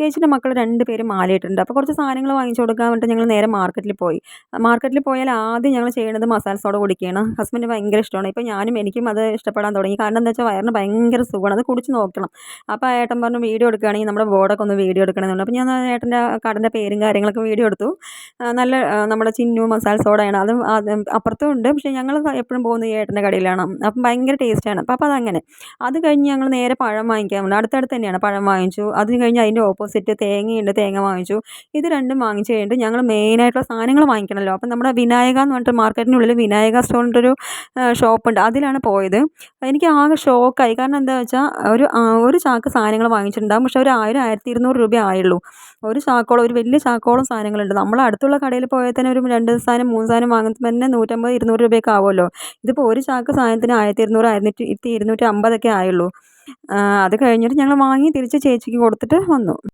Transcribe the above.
ചേച്ചിയുടെ മക്കൾ രണ്ട് പേര് മാലയിട്ടുണ്ട് അപ്പോൾ കുറച്ച് സാധനങ്ങൾ വാങ്ങിച്ചു കൊടുക്കാൻ വേണ്ടിയിട്ട് ഞങ്ങൾ നേരെ മാർക്കറ്റിൽ പോയി. മാർക്കറ്റിൽ പോയാൽ ആദ്യം ഞങ്ങൾ ചെയ്യുന്നത് മസാല സോഡ കുടിക്കുകയാണ് ഹസ്ബൻഡ് ഭയങ്കര ഇഷ്ടമാണ്. ഇപ്പോൾ ഞാനും എനിക്കും അത് ഇഷ്ടപ്പെടാൻ തുടങ്ങി. കാരണം എന്താ വെച്ചാൽ വയറിന് ഭയങ്കര സുഖമാണ് അത് കുടിച്ച് നോക്കണം. അപ്പോൾ ഏട്ടൻ പറഞ്ഞു വീഡിയോ എടുക്കുകയാണെങ്കിൽ നമ്മുടെ ബോർഡൊക്കെ ഒന്ന് വീഡിയോ എടുക്കണമെന്നുണ്ട് അപ്പോൾ ഞാൻ ഏട്ടന്റെ കടന്റെ പേരും കാര്യങ്ങളൊക്കെ വീഡിയോ എടുത്തു. നല്ല നമ്മുടെ ചിന്നു മസാല സോഡയാണ് അതും അപ്പുറത്തും ഉണ്ട്. പക്ഷേ ഞങ്ങൾ എപ്പോഴും പോകുന്നത് ഏട്ടന്റെ കടയിലാണ്. അപ്പം ഭയങ്കര ടേസ്റ്റാണ്. അപ്പോൾ അതങ്ങനെ അത് കഴിഞ്ഞ് ഞങ്ങൾ നേരെ പഴം വാങ്ങിക്കാൻ അടുത്തടുത്ത് തന്നെയാണ് പഴം വാങ്ങിച്ചു. അത് കഴിഞ്ഞ് അതിന്റെ ഓപ്പോസിറ്റ് തേങ്ങയുണ്ട് തേങ്ങ വാങ്ങിച്ചു. ഇത് രണ്ടും വാങ്ങിച്ചു കഴിഞ്ഞിട്ട് ഞങ്ങൾ മെയിനായിട്ടുള്ള സാധനങ്ങൾ വാങ്ങിക്കണമല്ലോ അപ്പം നമ്മുടെ വിനായക എന്ന് പറഞ്ഞിട്ട് മാർക്കറ്റിനുള്ളിൽ വിനായക സ്റ്റോറിന്റെ ഒരു ഷോപ്പുണ്ട്. അതിലാണ് പോയത്. എനിക്ക് ആകെ ഷോക്കായി. കാരണം എന്താ വെച്ചാൽ ഒരു ഒരു ചാക്ക് സാധനങ്ങൾ വാങ്ങിച്ചിട്ടുണ്ടാകും പക്ഷേ ഒരു ആയിരം ആയിരത്തി ഇരുന്നൂറ് രൂപ ആയുള്ളൂ. ഒരു ചാക്കോളം ഒരു വലിയ ചാക്കോളം സാധനങ്ങളുണ്ട്. നമ്മൾ അടുത്തുള്ള കടയിൽ പോയാൽ തന്നെ ഒരു രണ്ട് സാധനം മൂന്ന് സാധനം വാങ്ങുമ്പോൾ തന്നെ നൂറ്റമ്പത് ഇരുന്നൂറ് രൂപയൊക്കെ ആവുമല്ലോ. ഇതിപ്പോൾ ഒരു ചാക്ക് സാധനത്തിന് ആയിരത്തി ഇരുന്നൂറ് ആയിരത്തി ഇരുന്നൂറ്റി അമ്പതൊക്കെ ആയുള്ളൂ. അത് കഴിഞ്ഞിട്ട് ഞങ്ങൾ വാങ്ങി തിരിച്ച് ചേച്ചിക്ക് കൊടുത്തിട്ട് വന്നു.